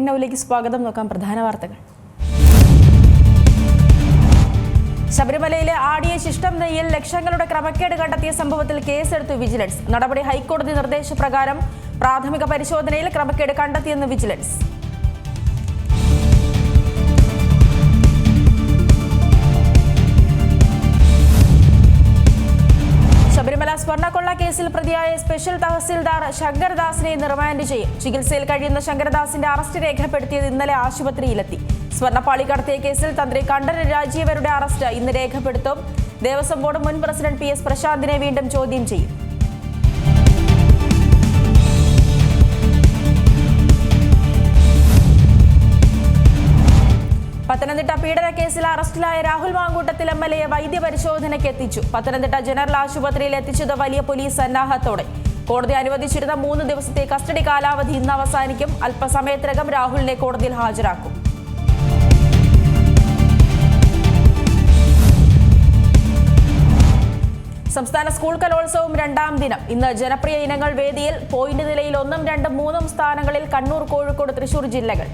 Ten നൗലേക്ക് സ്വാഗതം. നോക്കാം പ്രധാന വാർത്തകൾ. ശബരിമലയിലെ ആടിയ ശിഷ്ടം നെയ്യിൽ ലക്ഷങ്ങളുടെ ക്രമക്കേട് കണ്ടെത്തിയ സംഭവത്തിൽ കേസെടുത്തു വിജിലൻസ്. നടപടി ഹൈക്കോടതി നിർദ്ദേശപ്രകാരം പ്രാഥമിക പരിശോധനയിൽ ക്രമക്കേട് കണ്ടെത്തിയെന്ന് വിജിലൻസ്. സ്വർണക്കൊള്ള കേസിൽ പ്രതിയായ സ്പെഷ്യൽ തഹസിൽദാർ ശങ്കർദാസിനെ റിമാൻഡ് ചെയ്യും. ചികിത്സയിൽ കഴിയുന്ന ശങ്കർദാസിന്റെ അറസ്റ്റ് രേഖപ്പെടുത്തിയത് ഇന്നലെ ആശുപത്രിയിലെത്തി. സ്വർണപ്പാളി കടത്തിയ കേസിൽ തന്ത്രി കണ്ഠരൻ രാജീവരുടെ അറസ്റ്റ് ഇന്ന് രേഖപ്പെടുത്തും. ദേവസ്വം ബോർഡ് മുൻ പ്രസിഡന്റ് പി എസ് പ്രശാന്തിനെ വീണ്ടും ചോദ്യം ചെയ്യും. പീഡന കേസിൽ അറസ്റ്റിലായ രാഹുൽ മാങ്കൂട്ടത്തിൽ എം എൽ എയെ വൈദ്യപരിശോധനയ്ക്ക് എത്തിച്ചു. പത്തനംതിട്ട ജനറൽ ആശുപത്രിയിൽ എത്തിച്ചത് വലിയ പോലീസ് സന്നാഹത്തോടെ. കോടതി അനുവദിച്ചിരുന്ന മൂന്ന് ദിവസത്തെ കസ്റ്റഡി കാലാവധി ഇന്ന് അവസാനിക്കും. അല്പസമയത്തിനകം രാഹുലിനെ കോടതിയിൽ ഹാജരാക്കും. സംസ്ഥാന സ്കൂൾ കലോത്സവം രണ്ടാം ദിനം. ഇന്ന് ജനപ്രിയ ഇനങ്ങൾ വേദിയിൽ പോയിന്റ് നിലയിൽ ഒന്നും രണ്ടും മൂന്നും സ്ഥാനങ്ങളിൽ കണ്ണൂർ കോഴിക്കോട് തൃശൂർ ജില്ലകൾ.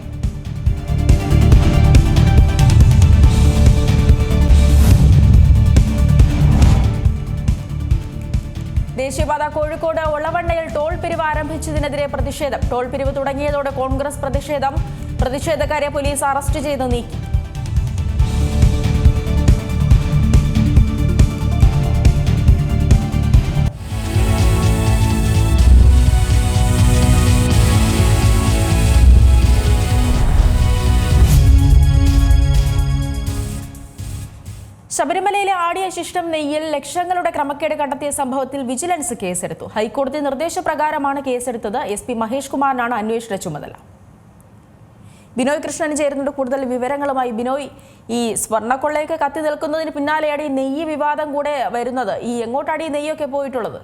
ദേശീയപാത കോഴിക്കോട് ഒളവണ്ണയിൽ ടോൾ പിരിവ് ആരംഭിച്ചതിനെതിരെ പ്രതിഷേധം. ടോൾ പിരിവ് തുടങ്ങിയതോടെ കോൺഗ്രസ് പ്രതിഷേധം. പ്രതിഷേധക്കാരെ പോലീസ് അറസ്റ്റ് ചെയ്ത് നീക്കി. ആടിയ ശിഷ്ടം നെയ്യിൽ ലക്ഷങ്ങളുടെ ക്രമക്കേട് കണ്ടെത്തിയ സംഭവത്തിൽ വിജിലൻസ് കേസെടുത്തു. ഹൈക്കോടതി നിർദ്ദേശപ്രകാരമാണ് കേസെടുത്തത്. എസ് പി മഹേഷ് കുമാറിനാണ് അന്വേഷണ ചുമതല. ബിനോയ് കൃഷ്ണൻ ചേരുന്നുണ്ട് കൂടുതൽ വിവരങ്ങളുമായി. ബിനോയ് ഈ സ്വർണക്കൊള്ളയൊക്കെ കത്തി നിൽക്കുന്നതിന് പിന്നാലെയാണ് ഈ നെയ്യ് വിവാദം കൂടെ വരുന്നത്. ഈ എങ്ങോട്ടാണ് ഈ നെയ്യൊക്കെ പോയിട്ടുള്ളത്?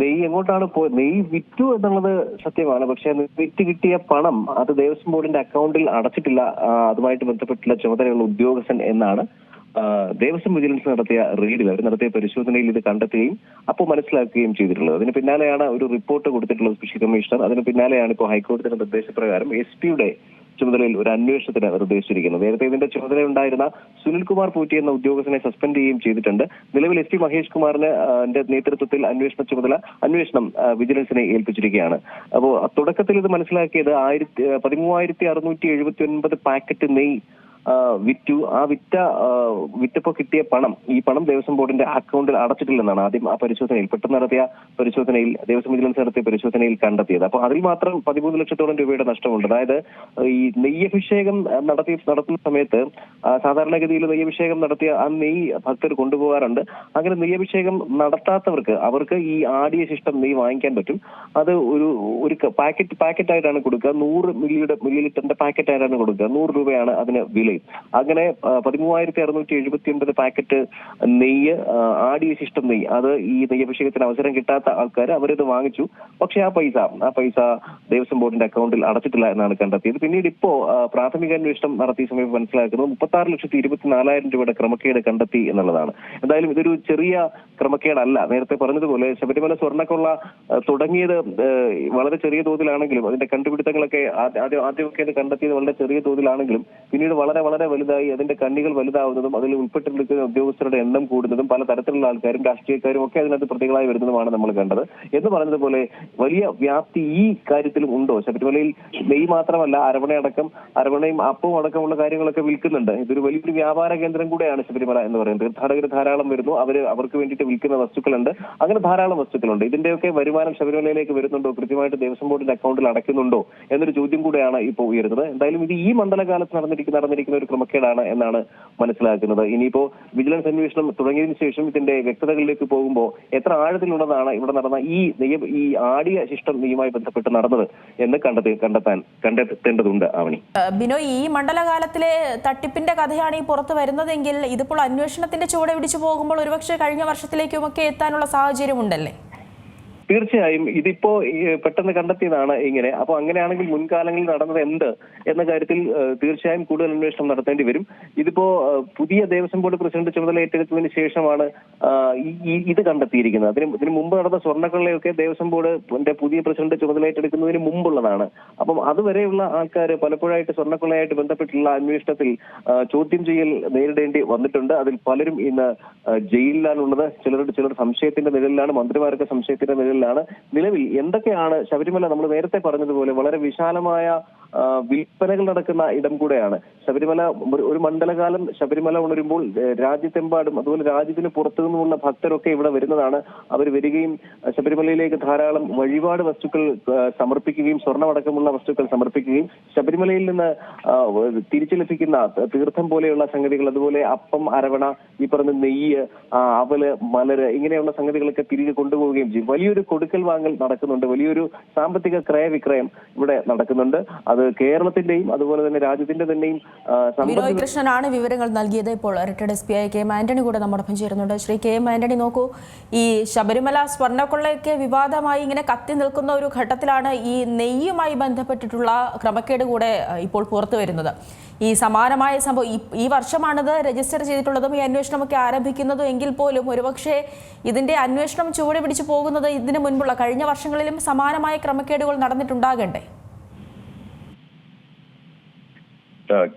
നെയ്യ് എങ്ങോട്ടാണ് പോ നെയ്യ് വിറ്റു എന്നുള്ളത് സത്യമാണ്. പക്ഷെ വിറ്റ് കിട്ടിയ പണം അത് ദേവസ്വം ബോർഡിന്റെ അക്കൗണ്ടിൽ അടച്ചിട്ടില്ല. അതുമായിട്ട് ബന്ധപ്പെട്ടുള്ള ചുമതലയുള്ള ഉദ്യോഗസ്ഥൻ എന്നാണ് ദേവസ്വം വിജിലൻസ് നടത്തിയ റെയ്ഡിൽ അവർ നടത്തിയ പരിശോധനയിൽ ഇത് കണ്ടെത്തുകയും അപ്പോൾ മനസ്സിലാക്കുകയും ചെയ്തിട്ടുള്ളത്. അതിന് പിന്നാലെയാണ് ഒരു റിപ്പോർട്ട് കൊടുത്തിട്ടുള്ളത് സ്പെഷ്യൽ കമ്മീഷണർ. അതിന് പിന്നാലെയാണ് ഇപ്പോൾ ഹൈക്കോടതിയുടെ നിർദ്ദേശപ്രകാരം എസ് പിയുടെ ചുമതലയിൽ ഒരു അന്വേഷണത്തിന് നിർദ്ദേശിച്ചിരിക്കുന്നത് നേരത്തെ ഇതിന്റെ ചുമതല ഉണ്ടായിരുന്ന സുനിൽകുമാർ പൂറ്റി എന്ന ഉദ്യോഗസ്ഥനെ സസ്പെൻഡ് ചെയ്യുകയും ചെയ്തിട്ടുണ്ട്. നിലവിൽ എസ് പി മഹേഷ് കുമാറിന് നേതൃത്വത്തിൽ അന്വേഷണ ചുമതല അന്വേഷണം വിജിലൻസിനെ ഏൽപ്പിച്ചിരിക്കുകയാണ്. അപ്പോൾ തുടക്കത്തിൽ ഇത് മനസ്സിലാക്കിയത് ആയിരത്തി പതിമൂവായിരത്തി അറുന്നൂറ്റി എഴുപത്തി ഒൻപത് പാക്കറ്റ് നെയ് വിറ്റു. ആ വിറ്റ വിറ്റപ്പോ കിട്ടിയ പണം ഈ പണം ദേവസ്വം ബോർഡിന്റെ അക്കൗണ്ടിൽ അടച്ചിട്ടില്ലെന്നാണ് ആദ്യം ആ പരിശോധനയിൽ പെട്ടെന്ന് നടത്തിയ പരിശോധനയിൽ ദേവസ്വം വിജിലൻസ് നടത്തിയ പരിശോധനയിൽ കണ്ടെത്തിയത്. അപ്പോൾ അതിൽ മാത്രം പതിമൂന്ന് ലക്ഷത്തോളം രൂപയുടെ നഷ്ടമുണ്ട്. അതായത് ഈ നെയ്യഭിഷേകം നടത്തി നടത്തുന്ന സമയത്ത് സാധാരണഗതിയിൽ നെയ്യഭിഷേകം നടത്തിയ ആ നെയ്യ് ഭക്തർ കൊണ്ടുപോകാറുണ്ട്. അങ്ങനെ നെയ്യഭിഷേകം നടത്താത്തവർക്ക് അവർക്ക് ഈ ആടിയ ശിഷ്ടം നെയ്യ് വാങ്ങിക്കാൻ പറ്റും. അത് ഒരു ഒരു പാക്കറ്റ് പാക്കറ്റ് ആയിട്ടാണ് കൊടുക്കുക. നൂറ് മില്ലിയുടെ മില്ലി ലിറ്ററിന്റെ പാക്കറ്റ് ആയിട്ടാണ് കൊടുക്കുക. നൂറ് രൂപയാണ് അതിന് വില. അങ്ങനെ പതിമൂവായിരത്തി അറുന്നൂറ്റി എഴുപത്തി ഒൻപത് പാക്കറ്റ് നെയ്യ് ആ, ആടിയ ശിഷ്ടം നെയ്യ്. അത് ഈ നെയ്യഭിഷേകത്തിന് അവസരം കിട്ടാത്ത ആൾക്കാർ അവരത് വാങ്ങിച്ചു. പക്ഷെ ആ പൈസ ആ പൈസ ദേവസ്വം ബോർഡിന്റെ അക്കൗണ്ടിൽ അടച്ചിട്ടില്ല എന്നാണ് കണ്ടെത്തിയത്. പിന്നീട് ഇപ്പോ പ്രാഥമിക അന്വേഷണം നടത്തിയ സമയം മനസ്സിലാക്കുന്നത് മുപ്പത്തി ലക്ഷത്തി ഇരുപത്തിനാലായിരം രൂപയുടെ ക്രമക്കേട് കണ്ടെത്തി എന്നുള്ളതാണ്. എന്തായാലും ഇതൊരു ചെറിയ ക്രമക്കേടല്ല. നേരത്തെ പറഞ്ഞതുപോലെ ശബരിമല സ്വർണക്കൊള്ള തുടങ്ങിയത് വളരെ ചെറിയ തോതിലാണെങ്കിലും അതിന്റെ കണ്ടുപിടുത്തങ്ങളൊക്കെ ആദ്യ- ആദ്യം ആദ്യമൊക്കെ കണ്ടെത്തിയത് വളരെ ചെറിയ തോതിലാണെങ്കിലും പിന്നീട് വളരെ വളരെ വലുതായി അതിന്റെ കണ്ണികൾ വലുതാവുന്നതും അതിൽ ഉൾപ്പെട്ടിരിക്കുന്ന ഉദ്യോഗസ്ഥരുടെ എണ്ണം കൂടുന്നതും പല തരത്തിലുള്ള ആൾക്കാരും രാഷ്ട്രീയക്കാരും ഒക്കെ അതിനകത്ത് പ്രതികളായി വരുന്നതുമാണ് നമ്മൾ കണ്ടത്. എന്ന് പറഞ്ഞതുപോലെ വലിയ വ്യാപ്തി ഈ കാര്യത്തിലും ഉണ്ടോ? ശബരിമലയിൽ നെയ് മാത്രമല്ല അരവണയടക്കം അരവണയും അപ്പവും അടക്കമുള്ള കാര്യങ്ങളൊക്കെ വിൽക്കുന്നുണ്ട്. ഇതൊരു വലിയൊരു വ്യാപാര കേന്ദ്രം കൂടെയാണ് ശബരിമല എന്ന് പറയുന്നത്. തീർത്ഥാടകർ ധാരാളം വരുന്നു അവർ അവർക്ക് വേണ്ടിയിട്ട് വിൽക്കുന്ന വസ്തുക്കളുണ്ട്. അങ്ങനെ ധാരാളം വസ്തുക്കളുണ്ട്. ഇതിന്റെയൊക്കെ വരുമാനം ശബരിമലയിലേക്ക് വരുന്നുണ്ടോ? കൃത്യമായിട്ട് ദേവസ്വം ബോർഡിന്റെ അക്കൗണ്ടിൽ അടയ്ക്കുന്നുണ്ടോ? എന്നൊരു ചോദ്യം കൂടെയാണ് ഇപ്പോൾ ഉയരുന്നത്. എന്തായാലും ഇത് ഈ മണ്ഡലകാലത്ത് നടന്നിരിക്കുന്ന നടന്നിരിക്കുന്ന ഒരു ക്രമക്കേടാണ് എന്നാണ് മനസ്സിലാക്കുന്നത്. ഇനിയിപ്പോ വിജിലൻസ് അന്വേഷണം തുടങ്ങിയതിന് ശേഷം ഇതിന്റെ വ്യക്തതകളിലേക്ക് പോകുമ്പോൾ എത്ര ആഴത്തിലുള്ളതാണ് ഇവിടെ നടന്ന ഈ നിയമ ഈ ആടിയ ശിഷ്ടം നിയമമായി ബന്ധപ്പെട്ട് നടന്നത് എന്ന് കണ്ടെത്തി കണ്ടെത്താൻ കണ്ടെത്തേണ്ടതുണ്ട് ആവണി. ബിനോ ഈ മണ്ഡലകാലത്തിലെ തട്ടിപ്പിന്റെ കഥയാണ് ഈ പുറത്ത് വരുന്നതെങ്കിൽ ഇതിപ്പോൾ അന്വേഷണത്തിന്റെ ചുവടെ പിടിച്ചു പോകുമ്പോൾ ഒരുപക്ഷെ കഴിഞ്ഞ വർഷത്തിലേക്കുമൊക്കെ എത്താനുള്ള സാഹചര്യമുണ്ടല്ലേ? തീർച്ചയായും ഇതിപ്പോ പെട്ടെന്ന് കണ്ടെത്തിയതാണ് ഇങ്ങനെ. അപ്പൊ അങ്ങനെയാണെങ്കിൽ മുൻകാലങ്ങളിൽ നടന്നത് എന്ത് എന്ന കാര്യത്തിൽ തീർച്ചയായും കൂടുതൽ അന്വേഷണം നടത്തേണ്ടി വരും. ഇതിപ്പോ പുതിയ ദേവസ്വം ബോർഡ് പ്രസിഡന്റ് ചുമതല ഏറ്റെടുത്തതിന് ശേഷമാണ് ഇത് കണ്ടെത്തിയിരിക്കുന്നത്. അതിന് ഇതിന് മുമ്പ് നടന്ന സ്വർണക്കൊള്ളയൊക്കെ ദേവസ്വം ബോർഡ് പുതിയ പ്രസിഡന്റ് ചുമതല ഏറ്റെടുക്കുന്നതിന് മുമ്പുള്ളതാണ്. അപ്പം അതുവരെയുള്ള ആൾക്കാർ പലപ്പോഴായിട്ട് സ്വർണക്കൊള്ളയായിട്ട് ബന്ധപ്പെട്ടുള്ള അന്വേഷണത്തിൽ ചോദ്യം ചെയ്യൽ നേരിടേണ്ടി വന്നിട്ടുണ്ട്. അതിൽ പലരും ഇന്ന് ജയിലിലാണുള്ളത്. ചിലരുടെ ചിലർ സംശയത്തിന്റെ നിഴലിലാണ് മന്ത്രിമാരൊക്കെ സംശയത്തിന്റെ നിഴലിലാണ് നിലവിൽ എന്തൊക്കെയാണ് ശബരിമല നമ്മൾ നേരത്തെ പറഞ്ഞതുപോലെ വളരെ വിശാലമായ വിൽപ്പനകൾ നടക്കുന്ന ഇടം കൂടെയാണ്. ശബരിമല ഒരു- മണ്ഡലകാലം ശബരിമല ഉണരുമ്പോൾ രാജ്യത്തെമ്പാടും അതുപോലെ രാജ്യത്തിന് പുറത്തു നിന്നുമുള്ള ഭക്തരൊക്കെ ഇവിടെ വരുന്നതാണ്. അവർ വരികയും ശബരിമലയിലേക്ക് ധാരാളം വഴിപാട് വസ്തുക്കൾ സമർപ്പിക്കുകയും സ്വർണമടക്കമുള്ള വസ്തുക്കൾ സമർപ്പിക്കുകയും ശബരിമലയിൽ നിന്ന് തിരിച്ചു ലഭിക്കുന്ന തീർത്ഥം പോലെയുള്ള സംഗതികൾ അതുപോലെ അപ്പം അരവണ ഈ പറഞ്ഞ നെയ്യ് അവൽ മലര് ഇങ്ങനെയുള്ള സംഗതികളൊക്കെ തിരികെ കൊണ്ടുപോവുകയും ചെയ്യും. വലിയൊരു കൊടുക്കൽ വാങ്ങൽ നടക്കുന്നുണ്ട്. വലിയൊരു സാമ്പത്തിക ക്രയവിക്രയം ഇവിടെ നടക്കുന്നുണ്ട്. അത് കേരളത്തിന്റെയും അതുപോലെ തന്നെ രാജ്യത്തിന്റെ തന്നെയും ബിനോയ് കൃഷ്ണനാണ് വിവരങ്ങൾ നൽകിയത്. ഇപ്പോൾ retired S P I K M Antony കൂടെ നമ്മോടൊപ്പം ചേരുന്നുണ്ട്. ശ്രീ കെ എം ആന്റണി നോക്കൂ ഈ ശബരിമല സ്വർണക്കൊള്ളയൊക്കെ വിവാദമായി ഇങ്ങനെ കത്തി നിൽക്കുന്ന ഒരു ഘട്ടത്തിലാണ് ഈ നെയ്യുമായി ബന്ധപ്പെട്ടിട്ടുള്ള ക്രമക്കേട് കൂടെ ഇപ്പോൾ പുറത്തു വരുന്നത്. ഈ സമാനമായ സംഭവം ഈ- വർഷമാണിത് രജിസ്റ്റർ ചെയ്തിട്ടുള്ളതും ഈ അന്വേഷണമൊക്കെ ആരംഭിക്കുന്നതും എങ്കിൽ പോലും ഒരുപക്ഷെ ഇതിന്റെ അന്വേഷണം ചുവടെ പിടിച്ചു പോകുന്നത് ഇതിനു മുൻപുള്ള കഴിഞ്ഞ വർഷങ്ങളിലും സമാനമായ ക്രമക്കേടുകൾ നടന്നിട്ടുണ്ടാകണ്ടേ?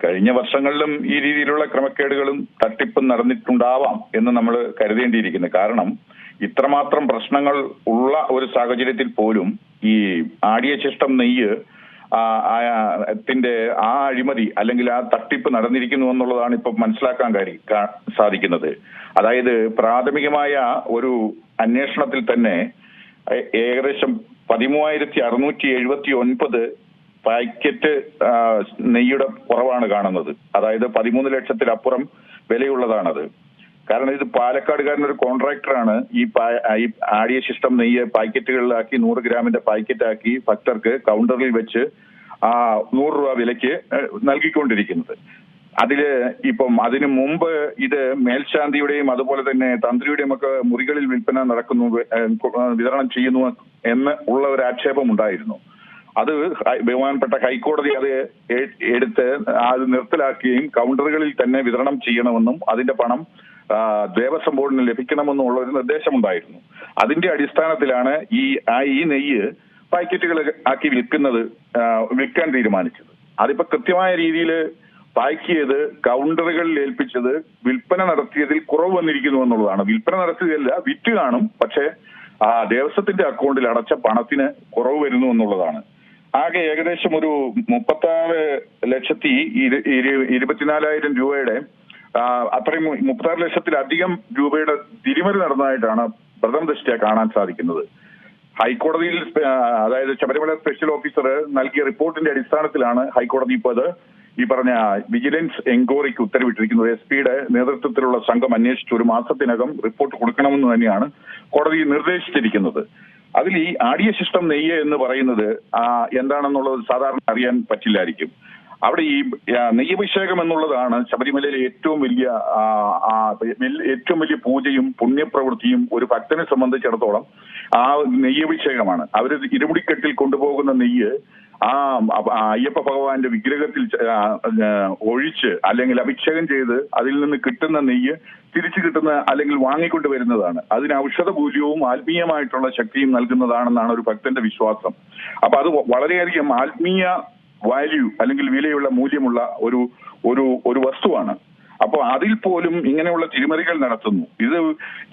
കഴിഞ്ഞ വർഷങ്ങളിലും ഈ രീതിയിലുള്ള ക്രമക്കേടുകളും തട്ടിപ്പും നടന്നിട്ടുണ്ടാവാം എന്ന് നമ്മൾ കരുതേണ്ടിയിരിക്കുന്നു. കാരണം ഇത്രമാത്രം പ്രശ്നങ്ങൾ ഉള്ള ഒരു സാഹചര്യത്തിൽ പോലും ഈ ആടിയ ശിഷ്ടം നെയ്യ് ത്തിന്റെ ആ അഴിമതി അല്ലെങ്കിൽ ആ തട്ടിപ്പ് നടന്നിരിക്കുന്നു എന്നുള്ളതാണ് ഇപ്പൊ മനസ്സിലാക്കാൻ കാര്യം സാധിക്കുന്നത്. അതായത് പ്രാഥമികമായ ഒരു അന്വേഷണത്തിൽ തന്നെ ഏകദേശം പതിമൂവായിരത്തി അറുന്നൂറ്റി എഴുപത്തി ഒൻപത് പാക്കറ്റ് നെയ്യുടെ കുറവാണ് കാണുന്നത്. അതായത് പതിമൂന്ന് ലക്ഷത്തിലപ്പുറം വിലയുള്ളതാണത്. കാരണം ഇത് പാലക്കാടുകാരൻ ഒരു കോൺട്രാക്ടറാണ്. ഈ ആടിയ ശിഷ്ടം നെയ്യ് പാക്കറ്റുകളിലാക്കി നൂറ് ഗ്രാമിന്റെ പാക്കറ്റാക്കി ഭക്തർക്ക് കൗണ്ടറിൽ വെച്ച് ആ നൂറ് രൂപ വിലയ്ക്ക് നൽകിക്കൊണ്ടിരിക്കുന്നത്. അതിൽ ഇപ്പം അതിനു മുമ്പ് ഇത് മേൽശാന്തിയുടെയും അതുപോലെ തന്നെ തന്ത്രിയുടെയും ഒക്കെ മുറികളിൽ വിൽപ്പന നടക്കുന്നു വിതരണം ചെയ്യുന്നു എന്ന് ഉള്ള ഒരു ആക്ഷേപം ഉണ്ടായിരുന്നു. അത് ബഹുമാനപ്പെട്ട ഹൈക്കോടതി അത് എടുത്ത് അത് നിർത്തലാക്കുകയും കൗണ്ടറുകളിൽ തന്നെ വിതരണം ചെയ്യണമെന്നും അതിന്റെ പണം ദേവസ്വം ബോർഡിന് ലഭിക്കണമെന്നുള്ള ഒരു നിർദ്ദേശമുണ്ടായിരുന്നു. അതിന്റെ അടിസ്ഥാനത്തിലാണ് ഈ ആ ഈ നെയ്യ് പാക്കറ്റുകൾ ആക്കി വിൽക്കുന്നത് വിൽക്കാൻ തീരുമാനിച്ചത്. അതിപ്പോ കൃത്യമായ രീതിയിൽ പാക്ക് ചെയ്ത് കൗണ്ടറുകളിൽ ഏൽപ്പിച്ചത് വിൽപ്പന നടത്തിയതിൽ കുറവ് വന്നിരിക്കുന്നു എന്നുള്ളതാണ്. വിൽപ്പന നടത്തിയതല്ല വിറ്റ് കാണും പക്ഷേ ആ ദേവസ്വത്തിന്റെ അക്കൗണ്ടിൽ അടച്ച പണത്തിന് കുറവ് വരുന്നു എന്നുള്ളതാണ്. ആകെ ഏകദേശം ഒരു മുപ്പത്താറ് ലക്ഷത്തി ഇരു- ഇരു- ഇരുപത്തിനാലായിരം രൂപയുടെ അത്രയും മുപ്പത്താറ് ലക്ഷത്തിലധികം രൂപയുടെ തിരിമറി നടന്നതായിട്ടാണ് പ്രഥമ ദൃഷ്ടിയ കാണാൻ സാധിക്കുന്നത്. ഹൈക്കോടതിയിൽ അതായത് ശബരിമല സ്പെഷ്യൽ ഓഫീസർ നൽകിയ റിപ്പോർട്ടിന്റെ അടിസ്ഥാനത്തിലാണ് ഹൈക്കോടതി ഇപ്പോൾ അത് ഈ പറഞ്ഞ വിജിലൻസ് എൻക്വയറിക്ക് ഉത്തരവിട്ടിരിക്കുന്നത്. എസ് പിയുടെ നേതൃത്വത്തിലുള്ള സംഘം അന്വേഷിച്ച് ഒരു മാസത്തിനകം റിപ്പോർട്ട് കൊടുക്കണമെന്ന് തന്നെയാണ് കോടതി നിർദ്ദേശിച്ചിരിക്കുന്നത്. അതിൽ ഈ ആടിയ ശിഷ്ടം നെയ്യ് എന്ന് പറയുന്നത് എന്താണെന്നുള്ളത് സാധാരണ അറിയാൻ പറ്റില്ലായിരിക്കും. അവിടെ ഈ നെയ്യഭിഷേകം എന്നുള്ളതാണ് ശബരിമലയിലെ ഏറ്റവും വലിയ ഏറ്റവും വലിയ പൂജയും പുണ്യപ്രവൃത്തിയും ഒരു ഭക്തനെ സംബന്ധിച്ചിടത്തോളം ആ നെയ്യഭിഷേകമാണ്. അവർ ഇരുമുടിക്കെട്ടിൽ കൊണ്ടുപോകുന്ന നെയ്യ് ആ അയ്യപ്പ ഭഗവാന്റെ വിഗ്രഹത്തിൽ ഒഴിച്ച് അല്ലെങ്കിൽ അഭിഷേകം ചെയ്ത് അതിൽ നിന്ന് കിട്ടുന്ന നെയ്യ് തിരിച്ചു കിട്ടുന്ന അല്ലെങ്കിൽ വാങ്ങിക്കൊണ്ട് വരുന്നതാണ്. അതിന് ഔഷധ മൂല്യവും ആത്മീയമായിട്ടുള്ള ശക്തിയും നൽകുന്നതാണെന്നാണ് ഒരു ഭക്തന്റെ വിശ്വാസം. അപ്പൊ അത് വളരെയധികം ആത്മീയ വാല്യൂ അല്ലെങ്കിൽ വിലയുള്ള മൂല്യമുള്ള ഒരു ഒരു ഒരു വസ്തുവാണ്. അപ്പോൾ അതിൽ പോലും ഇങ്ങനെയുള്ള തിരിമറികൾ നടത്തുന്നു. ഇത്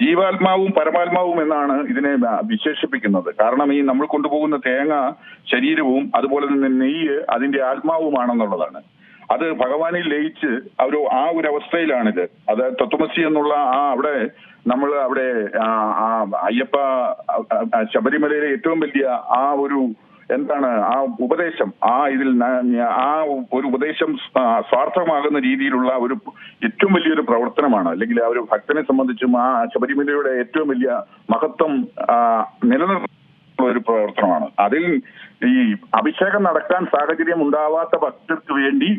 ജീവാത്മാവും പരമാത്മാവും എന്നാണ് ഇതിനെ വിശേഷിപ്പിക്കുന്നത്. കാരണം ഈ നമ്മൾ കൊണ്ടുപോകുന്ന തേങ്ങ ശരീരവും അതുപോലെ തന്നെ നെയ്യ് അതിന്റെ ആത്മാവുമാണെന്നുള്ളതാണ്. അത് ഭഗവാനിൽ ലയിച്ച് ഒരു ആ ഒരു അവസ്ഥയിലാണിത്. അത് തത്വമസി എന്നുള്ള ആ അവിടെ നമ്മൾ അവിടെ അയ്യപ്പ ശബരിമലയിലെ ഏറ്റവും വലിയ ആ ഒരു എന്താണ് ആ ഉപദേശം? ആ ഇതിൽ ആ ഒരു ഉപദേശം സ്വാർത്ഥമാകുന്ന രീതിയിലുള്ള ഒരു ഏറ്റവും വലിയൊരു പ്രവർത്തനമാണ്. അല്ലെങ്കിൽ ആ ഒരു ഭക്തനെ സംബന്ധിച്ചും ആ ശബരിമലയുടെ ഏറ്റവും വലിയ മഹത്വം നിലനിർത്തുന്ന ഒരു പ്രവർത്തനമാണ്. അതിൽ ഈ അഭിഷേകം നടക്കാൻ സാഹചര്യം ഉണ്ടാവാത്ത ഭക്തർക്ക് വേണ്ടി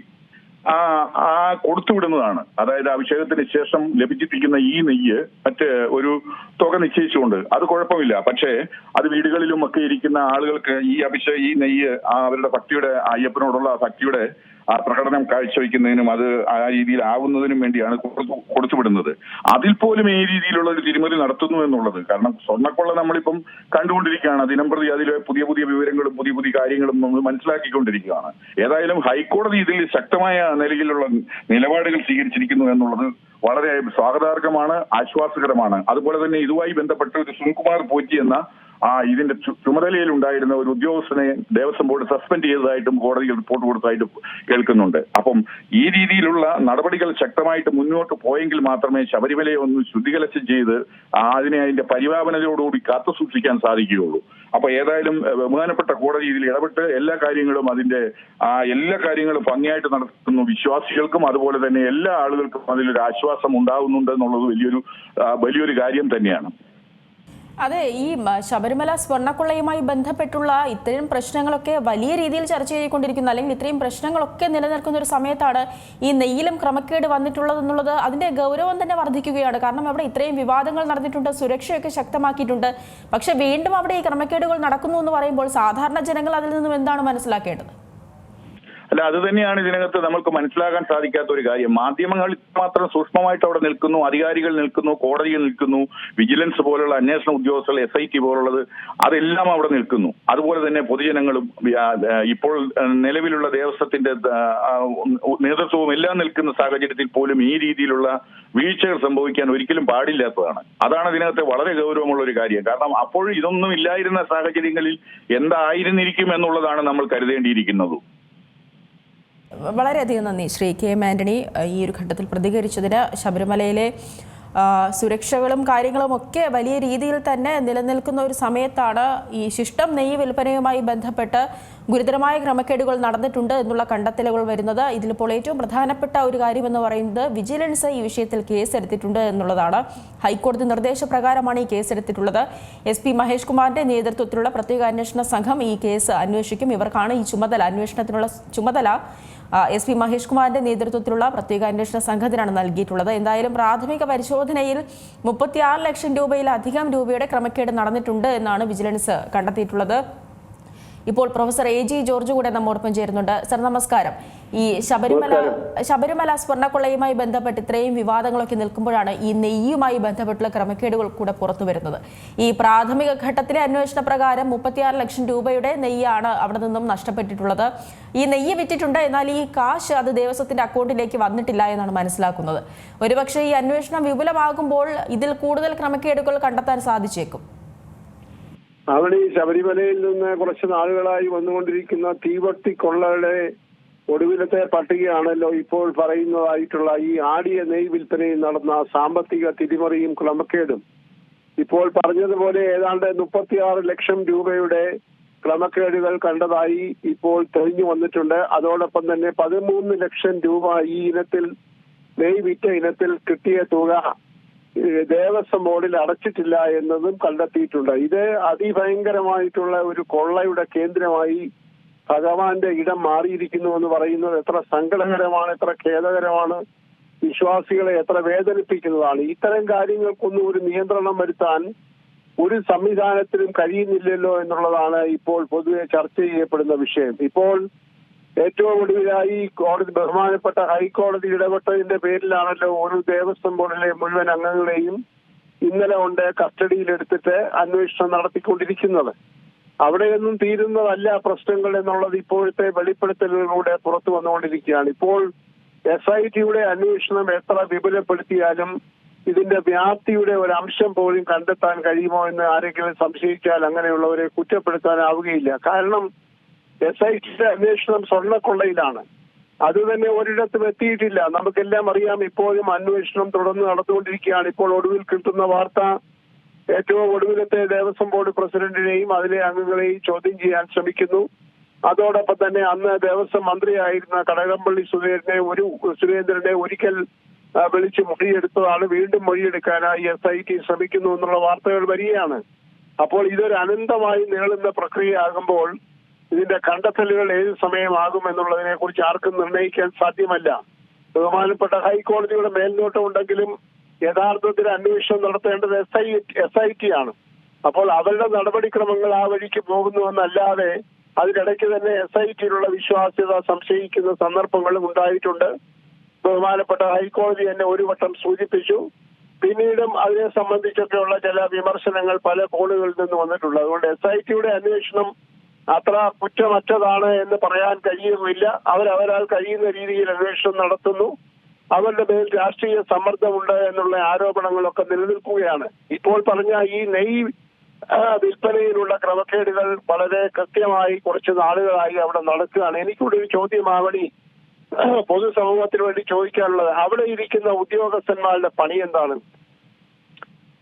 ആ ആ കൊടുത്തുവിടുന്നതാണ് അതായത് അഭിഷേകത്തിന് ശേഷം ലഭിച്ചിരിക്കുന്ന ഈ നെയ്യ് മറ്റ് ഒരു തുക നിശ്ചയിച്ചുകൊണ്ട്. അത് കുഴപ്പമില്ല. പക്ഷേ അത് വീടുകളിലും ഒക്കെ ഇരിക്കുന്ന ആളുകൾക്ക് ഈ അഭിഷേക ഈ നെയ്യ് അവരുടെ ഭക്തിയുടെ അയ്യപ്പനോടുള്ള ഭക്തിയുടെ ആ പ്രകടനം കാഴ്ചവെക്കുന്നതിനും അത് ആ രീതിയിൽ ആവുന്നതിനും വേണ്ടിയാണ് കൊടുത്തു കൊടുത്തുവിടുന്നത് അതിൽ പോലും ഈ രീതിയിലുള്ള ഒരു തിരിമറി നടത്തുന്നു എന്നുള്ളത്. കാരണം സ്വർണക്കൊള്ള നമ്മളിപ്പം കണ്ടുകൊണ്ടിരിക്കുകയാണ്. ദിനംപ്രതി അതിലെ പുതിയ പുതിയ വിവരങ്ങളും പുതിയ പുതിയ കാര്യങ്ങളും നമ്മൾ മനസ്സിലാക്കിക്കൊണ്ടിരിക്കുകയാണ്. ഏതായാലും ഹൈക്കോടതി ഇതിൽ ശക്തമായ നിലയിലുള്ള നിലപാടുകൾ സ്വീകരിച്ചിരിക്കുന്നു എന്നുള്ളത് വളരെ സ്വാഗതാർഹമാണ് ആശ്വാസകരമാണ്. അതുപോലെ തന്നെ ഇതുമായി ബന്ധപ്പെട്ട് ഒരു സുനിൽകുമാർ പോറ്റി എന്ന ആ ഇതിന്റെ ചുമതലയിൽ ഉണ്ടായിരുന്ന ഒരു ഉദ്യോഗസ്ഥനെ ദേവസ്വം ബോർഡ് സസ്പെൻഡ് ചെയ്തതായിട്ടും കോടതിയിൽ റിപ്പോർട്ട് കൊടുത്തതായിട്ടും കേൾക്കുന്നുണ്ട്. അപ്പം ഈ രീതിയിലുള്ള നടപടികൾ ശക്തമായിട്ട് മുന്നോട്ട് പോയെങ്കിൽ മാത്രമേ ശബരിമലയെ ഒന്ന് ശുദ്ധികലശം ചെയ്ത് അതിനെ അതിന്റെ പരിപാവനതയോടുകൂടി കാത്തു സൂക്ഷിക്കാൻ സാധിക്കുകയുള്ളൂ. അപ്പൊ ഏതായാലും ബഹുമാനപ്പെട്ട കോടതി ഇതിൽ ഇടപെട്ട് എല്ലാ കാര്യങ്ങളും അതിന്റെ എല്ലാ കാര്യങ്ങളും ഭംഗിയായിട്ട് നടത്തുന്നു. വിശ്വാസികൾക്കും അതുപോലെ തന്നെ എല്ലാ ആളുകൾക്കും അതിലൊരു ആശ്വാസം ഉണ്ടാകുന്നുണ്ട് എന്നുള്ളത് വലിയൊരു വലിയൊരു കാര്യം തന്നെയാണ്. അതെ ഈ ശബരിമല സ്വർണക്കൊള്ളയുമായി ബന്ധപ്പെട്ടുള്ള ഇത്രയും പ്രശ്നങ്ങളൊക്കെ വലിയ രീതിയിൽ ചർച്ച ചെയ്തുകൊണ്ടിരിക്കുന്ന. അല്ലെങ്കിൽ ഇത്രയും പ്രശ്നങ്ങളൊക്കെ നിലനിൽക്കുന്ന ഒരു സമയത്താണ് ഈ നെയ്യിലും ക്രമക്കേട് വന്നിട്ടുള്ളത് എന്നുള്ളത് അതിന്റെ ഗൗരവം തന്നെ വർദ്ധിക്കുകയാണ്. കാരണം അവിടെ ഇത്രയും വിവാദങ്ങൾ നടന്നിട്ടുണ്ട് സുരക്ഷയൊക്കെ ശക്തമാക്കിയിട്ടുണ്ട്. പക്ഷെ വീണ്ടും അവിടെ ഈ ക്രമക്കേടുകൾ നടക്കുന്നു എന്ന് പറയുമ്പോൾ സാധാരണ ജനങ്ങൾ അതിൽ നിന്നും എന്താണ് മനസ്സിലാക്കേണ്ടത്? അല്ല അത് തന്നെയാണ് ഇതിനകത്ത് നമുക്ക് മനസ്സിലാക്കാൻ സാധിക്കാത്ത ഒരു കാര്യം. മാധ്യമങ്ങൾ മാത്രം സൂക്ഷ്മമായിട്ട് അവിടെ നിൽക്കുന്നു അധികാരികൾ നിൽക്കുന്നു കോടതിയിൽ നിൽക്കുന്നു വിജിലൻസ് പോലുള്ള അന്വേഷണ ഉദ്യോഗസ്ഥർ എസ് ഐ ടി പോലുള്ളത് അതെല്ലാം അവിടെ നിൽക്കുന്നു. അതുപോലെ തന്നെ പൊതുജനങ്ങളും ഇപ്പോൾ നിലവിലുള്ള ദേവസ്വത്തിന്റെ നേതൃത്വവും എല്ലാം നിൽക്കുന്ന സാഹചര്യത്തിൽ പോലും ഈ രീതിയിലുള്ള വീഴ്ചകൾ സംഭവിക്കാൻ ഒരിക്കലും പാടില്ലാത്തതാണ്. അതാണ് ഇതിനകത്ത് വളരെ ഗൗരവമുള്ള ഒരു കാര്യം. കാരണം അപ്പോൾ ഇതൊന്നും ഇല്ലായിരുന്ന സാഹചര്യങ്ങളിൽ എന്തായിരുന്നിരിക്കും എന്നുള്ളതാണ് നമ്മൾ കരുതേണ്ടിയിരിക്കുന്നത്. വളരെയധികം നന്ദി. ശ്രീ കെ എം ആന്റണി ഈ ഒരു ഘട്ടത്തിൽ പ്രതികരിച്ചതിന് ശബരിമലയിലെ സുരക്ഷകളും കാര്യങ്ങളും ഒക്കെ വലിയ രീതിയിൽ തന്നെ നിലനിൽക്കുന്ന ഒരു സമയത്താണ് ഈ ശിഷ്ടം നെയ്യ് വിൽപ്പനയുമായി ബന്ധപ്പെട്ട് ഗുരുതരമായ ക്രമക്കേടുകൾ നടന്നിട്ടുണ്ട് എന്നുള്ള കണ്ടെത്തലുകൾ വരുന്നത്. ഇതിലിപ്പോൾ ഏറ്റവും പ്രധാനപ്പെട്ട ഒരു കാര്യമെന്ന് പറയുന്നത് വിജിലൻസ് ഈ വിഷയത്തിൽ കേസെടുത്തിട്ടുണ്ട് എന്നുള്ളതാണ്. ഹൈക്കോടതി നിർദ്ദേശപ്രകാരമാണ് ഈ കേസെടുത്തിട്ടുള്ളത്. എസ് പി മഹേഷ് കുമാറിന്റെ നേതൃത്വത്തിലുള്ള പ്രത്യേക അന്വേഷണ സംഘം ഈ കേസ് അന്വേഷിക്കും. ഇവർക്കാണ് ഈ ചുമതല. അന്വേഷണത്തിനുള്ള ചുമതല എസ് പി മഹേഷ് കുമാറിന്റെ നേതൃത്വത്തിലുള്ള പ്രത്യേക അന്വേഷണ സംഘത്തിനാണ് നൽകിയിട്ടുള്ളത്. എന്തായാലും പ്രാഥമിക പരിശോധനയിൽ മുപ്പത്തിയാറ് ലക്ഷം രൂപയിലധികം രൂപയുടെ ക്രമക്കേട് നടന്നിട്ടുണ്ട് എന്നാണ് വിജിലൻസ് കണ്ടെത്തിയിട്ടുള്ളത്. ഇപ്പോൾ പ്രൊഫസർ എ ജി ജോർജ് കൂടെ നമ്മോടൊപ്പം ചേരുന്നുണ്ട്. സർ നമസ്കാരം. ഈ ശബരിമല ശബരിമല സ്വർണക്കൊള്ളയുമായി ബന്ധപ്പെട്ട് ഇത്രയും വിവാദങ്ങളൊക്കെ നിൽക്കുമ്പോഴാണ് ഈ നെയ്യുമായി ബന്ധപ്പെട്ടുള്ള ക്രമക്കേടുകൾ കൂടെ പുറത്തു വരുന്നത്. ഈ പ്രാഥമിക ഘട്ടത്തിലെ അന്വേഷണ പ്രകാരം മുപ്പത്തിയാറ് ലക്ഷം രൂപയുടെ നെയ്യാണ് അവിടെ നിന്നും നഷ്ടപ്പെട്ടിട്ടുള്ളത്. ഈ നെയ്യ് വിറ്റിട്ടുണ്ട് എന്നാൽ ഈ കാശ് അത് ദേവസ്വത്തിന്റെ അക്കൗണ്ടിലേക്ക് വന്നിട്ടില്ല എന്നാണ് മനസ്സിലാക്കുന്നത്. ഒരുപക്ഷെ ഈ അന്വേഷണം വിപുലമാകുമ്പോൾ ഇതിൽ കൂടുതൽ ക്രമക്കേടുകൾ കണ്ടെത്താൻ സാധിച്ചേക്കും. അവിടെ ഈ ശബരിമലയിൽ നിന്ന് കുറച്ച് നാളുകളായി വന്നുകൊണ്ടിരിക്കുന്ന തീവട്ടി കൊള്ളയുടെ ഒടുവിലത്തെ പട്ടികയാണല്ലോ ഇപ്പോൾ പറയുന്നതായിട്ടുള്ള ഈ ആടിയ നെയ് വിൽപ്പനയിൽ നടന്ന സാമ്പത്തിക തിരിമറിയും ക്രമക്കേടും. ഇപ്പോൾ പറഞ്ഞതുപോലെ ഏതാണ്ട് മുപ്പത്തിയാറ് ലക്ഷം രൂപയുടെ ക്രമക്കേടുകൾ കണ്ടതായി ഇപ്പോൾ തെളിഞ്ഞു വന്നിട്ടുണ്ട്. അതോടൊപ്പം തന്നെ പതിമൂന്ന് ലക്ഷം രൂപ ഈ ഇനത്തിൽ നെയ് വിറ്റ ഇനത്തിൽ കിട്ടിയ തുക ദേവസ്വം ബോർഡിൽ അടച്ചിട്ടില്ല എന്നതും കണ്ടെത്തിയിട്ടുണ്ട്. ഇത് അതിഭയങ്കരമായിട്ടുള്ള ഒരു കൊള്ളയുടെ കേന്ദ്രമായി ഭഗവാന്റെ ഇടം മാറിയിരിക്കുന്നു എന്ന് പറയുന്നത് എത്ര സങ്കടകരമാണ് എത്ര ഖേദകരമാണ്. വിശ്വാസികളെ എത്ര വേദനിപ്പിക്കുന്നതാണ്. ഇത്തരം കാര്യങ്ങൾക്കൊന്നും ഒരു നിയന്ത്രണം വരുത്താൻ ഒരു സംവിധാനത്തിനും കഴിയുന്നില്ലല്ലോ എന്നുള്ളതാണ് ഇപ്പോൾ പൊതുവെ ചർച്ച ചെയ്യപ്പെടുന്ന വിഷയം. ഇപ്പോൾ ഏറ്റവും ഒടുവിലായി കോടതി ബഹുമാനപ്പെട്ട ഹൈക്കോടതി ഇടപെട്ടതിന്റെ പേരിലാണല്ലോ ഒരു ദേവസ്വം ബോർഡിലെ മുഴുവൻ അംഗങ്ങളെയും ഇന്നലെ കൊണ്ട് കസ്റ്റഡിയിലെടുത്തിട്ട് അന്വേഷണം നടത്തിക്കൊണ്ടിരിക്കുന്നത്. അവിടെയൊന്നും തീരുന്നതല്ല പ്രശ്നങ്ങൾ എന്നുള്ളത് ഇപ്പോഴത്തെ വെളിപ്പെടുത്തലുകളിലൂടെ പുറത്തു വന്നുകൊണ്ടിരിക്കുകയാണ്. ഇപ്പോൾ എസ് ഐ ടിയുടെ അന്വേഷണം എത്ര വിപുലപ്പെടുത്തിയാലും ഇതിന്റെ വ്യാപ്തിയുടെ ഒരു അംശം പോലും കണ്ടെത്താൻ കഴിയുമോ എന്ന് ആരെങ്കിലും സംശയിച്ചാൽ അങ്ങനെയുള്ളവരെ കുറ്റപ്പെടുത്താനാവുകയില്ല. കാരണം എസ് ഐ ടിയുടെ അന്വേഷണം സ്വർണക്കൊള്ളയിലാണ് അത് തന്നെ ഒരിടത്തും എത്തിയിട്ടില്ല. നമുക്കെല്ലാം അറിയാം ഇപ്പോഴും അന്വേഷണം തുടർന്ന് നടന്നുകൊണ്ടിരിക്കുകയാണ്. ഇപ്പോൾ ഒടുവിൽ കിട്ടുന്ന വാർത്ത ഏറ്റവും ഒടുവിലത്തെ ദേവസ്വം ബോർഡ് പ്രസിഡന്റിനെയും അതിലെ അംഗങ്ങളെയും ചോദ്യം ചെയ്യാൻ ശ്രമിക്കുന്നു. അതോടൊപ്പം തന്നെ അന്ന് ദേവസ്വം മന്ത്രിയായിരുന്ന കടകംപള്ളി സുരേന്ദ്രനെ ഒരു സുരേന്ദ്രനെ ഒരിക്കൽ വിളിച്ച് മൊഴിയെടുത്തതാണ്. വീണ്ടും മൊഴിയെടുക്കാനായി എസ് ഐ ടി ശ്രമിക്കുന്നു എന്നുള്ള വാർത്തകൾ വരികയാണ്. അപ്പോൾ ഇതൊരു അനന്തമായി നീളുന്ന പ്രക്രിയയാകുമ്പോൾ ഇതിന്റെ കണ്ടെത്തലുകൾ ഏത് സമയമാകും എന്നുള്ളതിനെ കുറിച്ച് ആർക്കും നിർണയിക്കാൻ സാധ്യമല്ല. ബഹുമാനപ്പെട്ട ഹൈക്കോടതിയുടെ മേൽനോട്ടം ഉണ്ടെങ്കിലും യഥാർത്ഥത്തിൽ അന്വേഷണം നടത്തേണ്ടത് S I S I T ആണ്. അപ്പോൾ അവരുടെ നടപടിക്രമങ്ങൾ ആ വഴിക്ക് പോകുന്നുവെന്നല്ലാതെ അതിനിടയ്ക്ക് തന്നെ എസ് ഐ ടിയിലുള്ള വിശ്വാസ്യത സംശയിക്കുന്ന സന്ദർഭങ്ങളും ഉണ്ടായിട്ടുണ്ട്. ബഹുമാനപ്പെട്ട ഹൈക്കോടതി തന്നെ ഒരു വട്ടം സൂചിപ്പിച്ചു. പിന്നീടും അതിനെ സംബന്ധിച്ചൊക്കെയുള്ള ചില വിമർശനങ്ങൾ പല കോണുകളിൽ നിന്ന് വന്നിട്ടുണ്ട്. അതുകൊണ്ട് എസ് ഐ ടിയുടെ അന്വേഷണം അത്ര കുറ്റമറ്റതാണ് എന്ന് പറയാൻ കഴിയുമില്ല അവരവരാൽ കഴിയുന്ന രീതിയിൽ അന്വേഷണം നടത്തുന്നു. അവരുടെ മേൽ രാഷ്ട്രീയ സമ്മർദ്ദമുണ്ട് എന്നുള്ള ആരോപണങ്ങളൊക്കെ നിലനിൽക്കുകയാണ്. ഇപ്പോൾ പറഞ്ഞ ഈ നെയ് വിൽപ്പനയിലുള്ള ക്രമക്കേടുകൾ വളരെ കൃത്യമായി കുറച്ച് നാളുകളായി അവിടെ നടക്കുകയാണ്. എനിക്കൂടെ ഒരു ചോദ്യമാവണി പൊതുസമൂഹത്തിന് വേണ്ടി ചോദിക്കാനുള്ളത്. അവിടെ ഇരിക്കുന്ന ഉദ്യോഗസ്ഥന്മാരുടെ പണി എന്താണ്?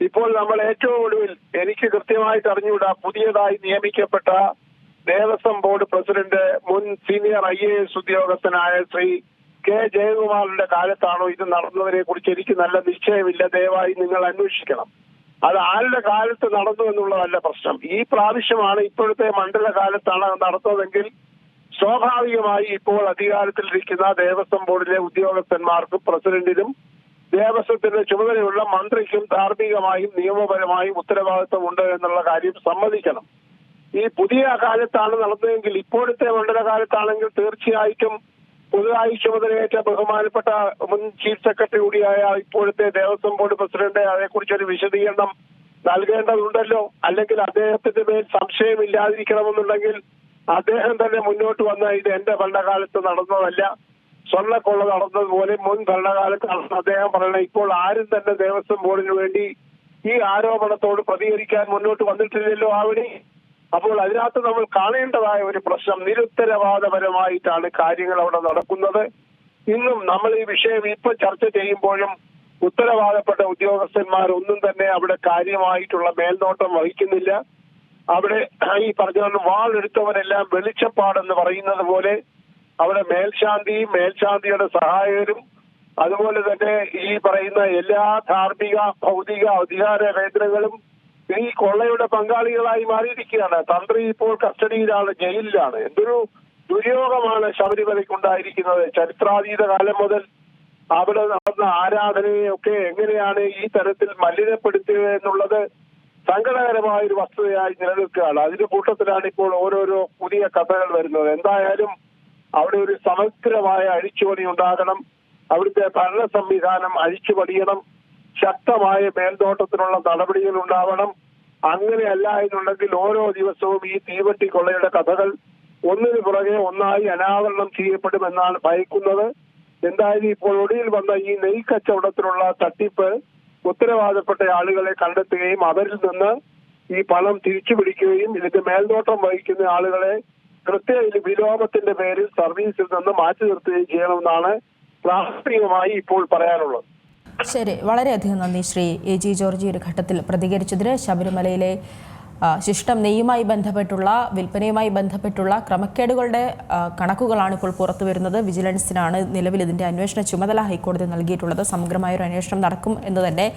ഇപ്പോൾ നമ്മൾ ഏറ്റവും ഒടുവിൽ എനിക്ക് കൃത്യമായിട്ട് അറിഞ്ഞുകൂടാ പുതിയതായി നിയമിക്കപ്പെട്ട ദേവസ്വം ബോർഡ് പ്രസിഡന്റ് മുൻ സീനിയർ ഐ എ എസ് ഉദ്യോഗസ്ഥനായ ശ്രീ കെ ജയകുമാറിന്റെ കാലത്താണോ ഇത് നടന്നതിനെ കുറിച്ച് എനിക്ക് നല്ല നിശ്ചയമില്ല. ദയവായി നിങ്ങൾ അന്വേഷിക്കണം. അത് ആരുടെ കാലത്ത് നടന്നു എന്നുള്ളതല്ല പ്രശ്നം. ഈ പ്രാവശ്യമാണ് ഇപ്പോഴത്തെ മണ്ഡല കാലത്താണ് നടന്നതെങ്കിൽ സ്വാഭാവികമായി ഇപ്പോൾ അധികാരത്തിലിരിക്കുന്ന ദേവസ്വം ബോർഡിലെ ഉദ്യോഗസ്ഥന്മാർക്കും പ്രസിഡന്റിനും ദേവസ്വത്തിന്റെ ചുമതലയുള്ള മന്ത്രിക്കും ധാർമ്മികമായും നിയമപരമായും ഉത്തരവാദിത്വമുണ്ട് എന്നുള്ള കാര്യം സമ്മതിക്കണം. ഈ പുതിയ കാലത്താണ് നടന്നതെങ്കിൽ ഇപ്പോഴത്തെ മണ്ഡലകാലത്താണെങ്കിൽ തീർച്ചയായിട്ടും പുതുതായി ചുമതലയേറ്റ ബഹുമാനപ്പെട്ട മുൻ ചീഫ് സെക്രട്ടറി കൂടിയായ ഇപ്പോഴത്തെ ദേവസ്വം ബോർഡ് പ്രസിഡന്റ് അതേക്കുറിച്ചൊരു വിശദീകരണം നൽകേണ്ടതുണ്ടല്ലോ. അല്ലെങ്കിൽ അദ്ദേഹത്തിന്റെ മേൽ സംശയമില്ലാതിരിക്കണമെന്നുണ്ടെങ്കിൽ അദ്ദേഹം തന്നെ മുന്നോട്ട് വന്ന ഇത് എന്റെ ഭരണകാലത്ത് നടന്നതല്ല. സ്വർണക്കൊള്ള നടന്നതുപോലെ മുൻ ഭരണകാലത്ത് അദ്ദേഹം പറയണ ഇപ്പോൾ ആരും തന്നെ ദേവസ്വം ബോർഡിന് വേണ്ടി ഈ ആരോപണത്തോട് പ്രതികരിക്കാൻ മുന്നോട്ട് വന്നിട്ടില്ലല്ലോ ആവണി. അപ്പോൾ അതിനകത്ത് നമ്മൾ കാണേണ്ടതായ ഒരു പ്രശ്നം നിരുത്തരവാദപരമായിട്ടാണ് കാര്യങ്ങൾ അവിടെ നടക്കുന്നത്. ഇന്നും നമ്മൾ ഈ വിഷയം ഇപ്പൊ ചർച്ച ചെയ്യുമ്പോഴും ഉത്തരവാദപ്പെട്ട ഉദ്യോഗസ്ഥന്മാർ ഒന്നും തന്നെ അവിടെ കാര്യമായിട്ടുള്ള മേൽനോട്ടം വഹിക്കുന്നില്ല. അവിടെ ഈ പറഞ്ഞ വാളെടുത്തവരെല്ലാം വെളിച്ചപ്പാടെന്ന് പറയുന്നത് പോലെ അവിടെ മേൽശാന്തിയും മേൽശാന്തിയുടെ സഹായകരും അതുപോലെ തന്നെ ഈ പറയുന്ന എല്ലാ ധാർമ്മിക ഭൗതിക അധികാര കേന്ദ്രങ്ങളും ഈ കൊള്ളയുടെ പങ്കാളികളായി മാറിയിരിക്കുകയാണ്. തന്ത്രി ഇപ്പോൾ കസ്റ്റഡിയിലാണ് ജയിലിലാണ്. എന്തൊരു ദുര്യോഗമാണ് ശബരിമലയ്ക്കുണ്ടായിരിക്കുന്നത്. ചരിത്രാതീത കാലം മുതൽ അവിടെ നടന്ന ആരാധനയൊക്കെ എങ്ങനെയാണ് ഈ തരത്തിൽ മലിനപ്പെടുത്തിയത് എന്നുള്ളത് സങ്കടകരമായ ഒരു വസ്തുതയായി നിലനിൽക്കുകയാണ്. അതിന്റെ കൂട്ടത്തിലാണ് ഇപ്പോൾ ഓരോരോ പുതിയ കഥകൾ വരുന്നത്. എന്തായാലും അവിടെ ഒരു സമഗ്രമായ അഴിച്ചുപണി ഉണ്ടാകണം. അവിടുത്തെ ഭരണ സംവിധാനം അഴിച്ചുപണിയണം. ശക്തമായ മേൽനോട്ടത്തിനുള്ള നടപടികൾ ഉണ്ടാവണം. അങ്ങനെയല്ല എന്നുണ്ടെങ്കിൽ ഓരോ ദിവസവും ഈ തീവട്ടി കൊള്ളയുടെ കഥകൾ ഒന്നിനു പുറകെ ഒന്നായി അനാവരണം ചെയ്യപ്പെടുമെന്നാണ് ഭയക്കുന്നത്. എന്തായാലും ഇപ്പോൾ ഒടിയിൽ വന്ന ഈ നെയ് കച്ചവടത്തിനുള്ള തട്ടിപ്പ് ഉത്തരവാദപ്പെട്ട ആളുകളെ കണ്ടെത്തുകയും അവരിൽ നിന്ന് ഈ പണം തിരിച്ചു പിടിക്കുകയും ഇതിന്റെ മേൽനോട്ടം വഹിക്കുന്ന ആളുകളെ കൃത്യ വിലോപത്തിന്റെ പേരിൽ സർവീസിൽ നിന്ന് മാറ്റി നിർത്തുകയും ചെയ്യണമെന്നാണ് പ്രാഥമികമായി ഇപ്പോൾ പറയാനുള്ളത്. ശരി വളരെയധികം നന്ദി ശ്രീ എ ജി ജോർജി ഒരു ഘട്ടത്തിൽ പ്രതികരിച്ചതിന്. ശബരിമലയിലെ ശിഷ്ടം നെയ്യുമായി ബന്ധപ്പെട്ടുള്ള വിൽപ്പനയുമായി ബന്ധപ്പെട്ടുള്ള ക്രമക്കേടുകളുടെ കണക്കുകളാണ് ഇപ്പോൾ പുറത്തു വരുന്നത്. വിജിലൻസിനാണ് നിലവിൽ ഇതിന്റെ അന്വേഷണ ചുമതല ഹൈക്കോടതി നൽകിയിട്ടുള്ളത്. സമഗ്രമായ ഒരു അന്വേഷണം നടക്കും എന്ന് തന്നെ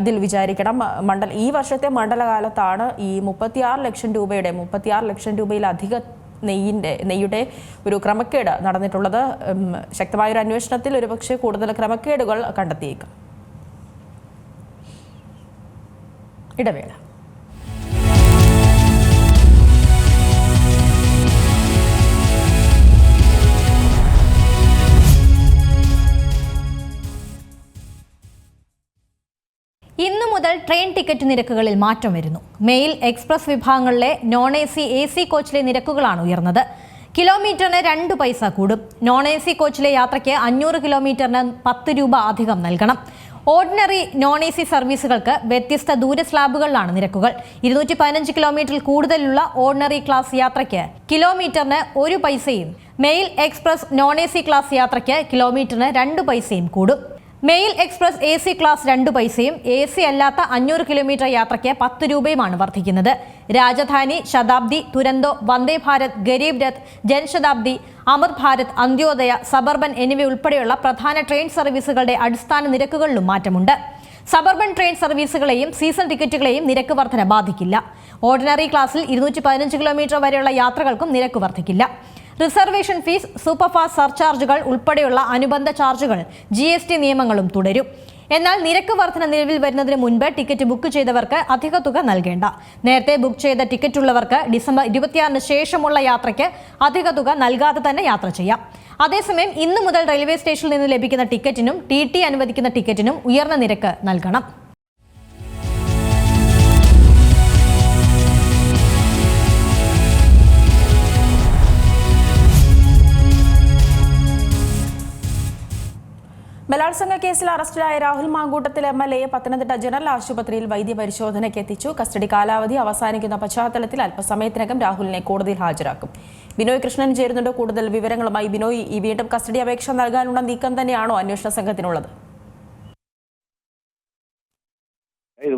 ഇതിൽ വിചാരിക്കണം. മണ്ഡല ഈ വർഷത്തെ മണ്ഡലകാലത്താണ് ഈ മുപ്പത്തിയാറ് ലക്ഷം രൂപയുടെ മുപ്പത്തിയാറ് ലക്ഷം രൂപയിലധികം നെയ്യിന്റെ നെയ്യുടെ ഒരു ക്രമക്കേട് നടന്നിട്ടുള്ളത് ശക്തമായ ശക്തമായൊരു അന്വേഷണത്തിൽ ഒരുപക്ഷെ കൂടുതൽ ക്രമക്കേടുകൾ കണ്ടെത്തിയേക്കും. ഇടവേള. മുതൽ ട്രെയിൻ ടിക്കറ്റ് നിരക്കുകളിൽ മാറ്റം വരുന്നു. മെയിൽ എക്സ്പ്രസ് വിഭാഗങ്ങളിലെ non A C A C coach നിരക്കുകളാണ് ഉയർന്നത്. കിലോമീറ്ററിന് രണ്ട് പൈസ കൂടും. നോൺ എ സി കോച്ചിലെ യാത്രയ്ക്ക് അഞ്ഞൂറ് കിലോമീറ്ററിന് പത്ത് രൂപ അധികം നൽകണം. ഓർഡിനറി നോൺ എ സി സർവീസുകൾക്ക് വ്യത്യസ്ത ദൂര സ്ലാബുകളിലാണ് നിരക്കുകൾ. ഇരുന്നൂറ്റി പതിനഞ്ച് കിലോമീറ്ററിൽ കൂടുതലുള്ള ഓർഡിനറി ക്ലാസ് യാത്രയ്ക്ക് കിലോമീറ്ററിന് ഒരു പൈസയും mail express non A C class യാത്രയ്ക്ക് കിലോമീറ്ററിന് രണ്ട് പൈസയും കൂടും. Mail express A C class രണ്ട് പൈസയും എ സി അല്ലാത്ത അഞ്ഞൂറ് കിലോമീറ്റർ യാത്രയ്ക്ക് പത്ത് രൂപയുമാണ് വർദ്ധിക്കുന്നത്. രാജധാനി ശതാബ്ദി തുരന്തോ വന്ദേ ഭാരത് ഗരീബ് രഥ് ജൻശതാബ്ദി അമൃത് ഭാരത് അന്ത്യോദയ സബർബൻ എന്നിവയുൾപ്പെടെയുള്ള പ്രധാന ട്രെയിൻ സർവീസുകളുടെ അടിസ്ഥാന നിരക്കുകളിലും മാറ്റമുണ്ട്. സബർബൻ ട്രെയിൻ സർവീസുകളെയും സീസൺ ടിക്കറ്റുകളെയും നിരക്ക് വർധന ബാധിക്കില്ല. ഓർഡിനറി ക്ലാസ്സിൽ ഇരുന്നൂറ്റി പതിനഞ്ച് കിലോമീറ്റർ വരെയുള്ള യാത്രകൾക്കും നിരക്ക് വർദ്ധിക്കില്ല. റിസർവേഷൻ ഫീസ് സൂപ്പർഫാസ്റ്റ് സർചാർജുകൾ ഉൾപ്പെടെയുള്ള അനുബന്ധ ചാർജുകൾ ജി നിയമങ്ങളും തുടരും. എന്നാൽ നിരക്ക് വർധന നിലവിൽ വരുന്നതിന് മുൻപ് ടിക്കറ്റ് ബുക്ക് ചെയ്തവർക്ക് അധിക തുക നൽകേണ്ട. നേരത്തെ ബുക്ക് ചെയ്ത ടിക്കറ്റ് ഉള്ളവർക്ക് ഡിസംബർ ഇരുപത്തിയാറിന് ശേഷമുള്ള യാത്രയ്ക്ക് അധിക തുക നൽകാതെ തന്നെ യാത്ര ചെയ്യാം. അതേസമയം ഇന്നു മുതൽ റെയിൽവേ സ്റ്റേഷനിൽ നിന്ന് ലഭിക്കുന്ന ടിക്കറ്റിനും ടി അനുവദിക്കുന്ന ടിക്കറ്റിനും ഉയർന്ന നിരക്ക് നൽകണം. ബലാത്സംഗ കേസിൽ അറസ്റ്റിലായ രാഹുൽ മാങ്കൂട്ടത്തിൽ എം എൽ എയെ പത്തനംതിട്ട ജനറൽ ആശുപത്രിയിൽ വൈദ്യപരിശോധനയ്ക്ക് എത്തിച്ചു കസ്റ്റഡി കാലാവധി അവസാനിക്കുന്ന പശ്ചാത്തലത്തിൽ അല്പസമയത്തിനകം രാഹുലിനെ കോടതിയിൽ ഹാജരാക്കും. ബിനോയ് കൃഷ്ണൻ ചേരുന്നുണ്ട്. കൂടുതൽ വിവരങ്ങളുമായി ബിനോയ് ഈ വീണ്ടും കസ്റ്റഡി അപേക്ഷ നൽകാനുള്ള നീക്കം തന്നെയാണോ അന്വേഷണ സംഘത്തിനുള്ളത്?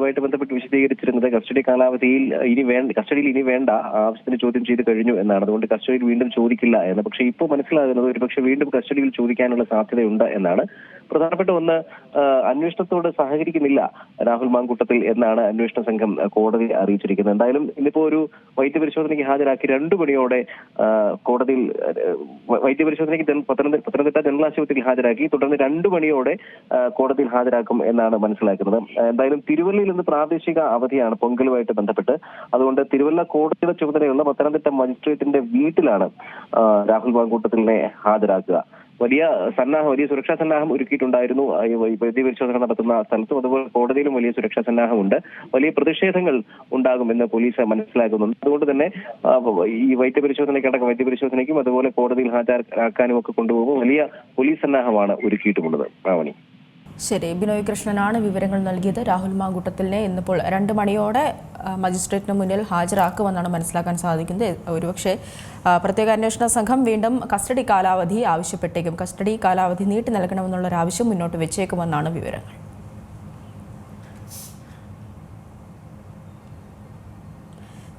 ഇതുമായിട്ട് ബന്ധപ്പെട്ട് വിശദീകരിച്ചിരുന്നത് കസ്റ്റഡി കാലാവധിയിൽ ഇനി വേണ്ട കസ്റ്റഡിയിൽ ഇനി വേണ്ട ആവശ്യത്തിന് ചോദ്യം ചെയ്ത് കഴിഞ്ഞു എന്നാണ്. അതുകൊണ്ട് കസ്റ്റഡിയിൽ വീണ്ടും ചോദിക്കില്ല എന്ന്. പക്ഷേ ഇപ്പോൾ മനസ്സിലാകുന്നത് ഒരുപക്ഷെ വീണ്ടും കസ്റ്റഡിയിൽ ചോദിക്കാനുള്ള സാധ്യതയുണ്ട് എന്നാണ്. പ്രധാനപ്പെട്ട ഒന്ന് അന്വേഷണത്തോട് സഹകരിക്കുന്നില്ല രാഹുൽ മാങ്കൂട്ടത്തിൽ എന്നാണ് അന്വേഷണ സംഘം കോടതി അറിയിച്ചിരിക്കുന്നത്. എന്തായാലും ഇന്നിപ്പോ ഒരു വൈദ്യപരിശോധനയ്ക്ക് ഹാജരാക്കി രണ്ടു മണിയോടെ കോടതിയിൽ വൈദ്യപരിശോധനയ്ക്ക് പത്തനംതിട്ട ജനറൽ ആശുപത്രിയിൽ ഹാജരാക്കി തുടർന്ന് രണ്ടു മണിയോടെ കോടതിയിൽ ഹാജരാക്കും എന്നാണ് മനസ്സിലാക്കുന്നത്. എന്തായാലും തിരുവല്ലയിൽ നിന്ന് പ്രാദേശിക അവധിയാണ് പൊങ്കലുമായിട്ട് ബന്ധപ്പെട്ട്. അതുകൊണ്ട് തിരുവല്ല കോടതിയുടെ ചുമതലയുള്ള പത്തനംതിട്ട മജിസ്ട്രേറ്റിന്റെ വീട്ടിലാണ് രാഹുൽ മാങ്കൂട്ടത്തിലിനെ ഹാജരാക്കുക. വലിയ സന്നാഹം വലിയ സുരക്ഷാ സന്നാഹം ഒരുക്കിയിട്ടുണ്ടായിരുന്നു. പ്രതി പരിശോധന നടത്തുന്ന സ്ഥലത്തും അതുപോലെ കോടതിയിലും വലിയ സുരക്ഷാ സന്നാഹമുണ്ട്. വലിയ പ്രതിഷേധങ്ങൾ ഉണ്ടാകുമെന്ന് പോലീസ് മനസ്സിലാക്കുന്നുണ്ട്. അതുകൊണ്ട് തന്നെ ഈ വൈദ്യപരിശോധനയ്ക്കടക്കം വൈദ്യപരിശോധനയ്ക്കും അതുപോലെ കോടതിയിൽ ഹാജരാക്കാനും ഒക്കെ കൊണ്ടുപോകുമ്പോൾ വലിയ പോലീസ് സന്നാഹമാണ് ഒരുക്കിയിട്ടുമുള്ളത്. രാവണി ശരി ബിനോയ് കൃഷ്ണനാണ് വിവരങ്ങൾ നൽകിയത്. രാഹുൽ മാങ്കൂട്ടത്തിലിനെ ഇന്നിപ്പോൾ രണ്ട് മണിയോടെ മജിസ്ട്രേറ്റിന് മുന്നിൽ ഹാജരാക്കുമെന്നാണ് മനസ്സിലാക്കാൻ സാധിക്കുന്നത്. ഒരുപക്ഷെ പ്രത്യേക അന്വേഷണ സംഘം വീണ്ടും കസ്റ്റഡി കാലാവധി ആവശ്യപ്പെട്ടേക്കും. കസ്റ്റഡി കാലാവധി നീട്ടി നൽകണമെന്നുള്ള ഒരു ആവശ്യം മുന്നോട്ട് വെച്ചേക്കുമെന്നാണ് വിവരങ്ങൾ.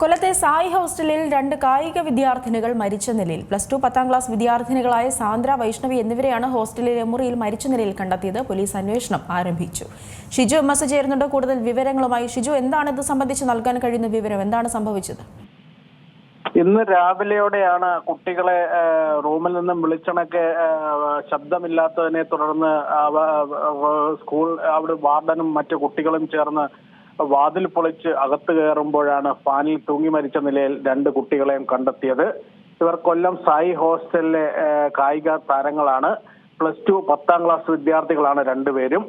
കൊല്ലത്തെ സായി ഹോസ്റ്റലിൽ രണ്ട് കായിക വിദ്യാർത്ഥിനികൾ മരിച്ച നിലയിൽ. പ്ലസ് ടു പത്താം ക്ലാസ് വിദ്യാർത്ഥിനികളായ സാന്ദ്ര വൈഷ്ണവി എന്നിവരെയാണ് ഹോസ്റ്റലിലെ മുറിയിൽ മരിച്ച നിലയിൽ കണ്ടെത്തിയത്. പോലീസ് അന്വേഷണം ആരംഭിച്ചു. ഷിജു എം എസ് ചേരുന്നുണ്ട്. കൂടുതൽ വിവരങ്ങളുമായി ഷിജു എന്താണ് ഇത് സംബന്ധിച്ച് നൽകാൻ കഴിയുന്ന വിവരം? എന്താണ് സംഭവിച്ചത്? ഇന്ന് രാവിലെയോടെയാണ് കുട്ടികളെ റൂമിൽ നിന്നും വിളിച്ചണക്കെ ശബ്ദമില്ലാത്തതിനെ തുടർന്ന് സ്കൂൾ അവിടെ വാർഡനും മറ്റു കുട്ടികളും ചേർന്ന് വാതിൽ പൊളിച്ച് അകത്ത് കയറുമ്പോഴാണ് ഫാനിൽ തൂങ്ങി മരിച്ച നിലയിൽ രണ്ട് കുട്ടികളെയും കണ്ടെത്തിയത്. ഇവർ കൊല്ലം സായി ഹോസ്റ്റലിലെ കായിക താരങ്ങളാണ്. പ്ലസ് ടു പത്താം ക്ലാസ് വിദ്യാർത്ഥികളാണ് രണ്ടുപേരും.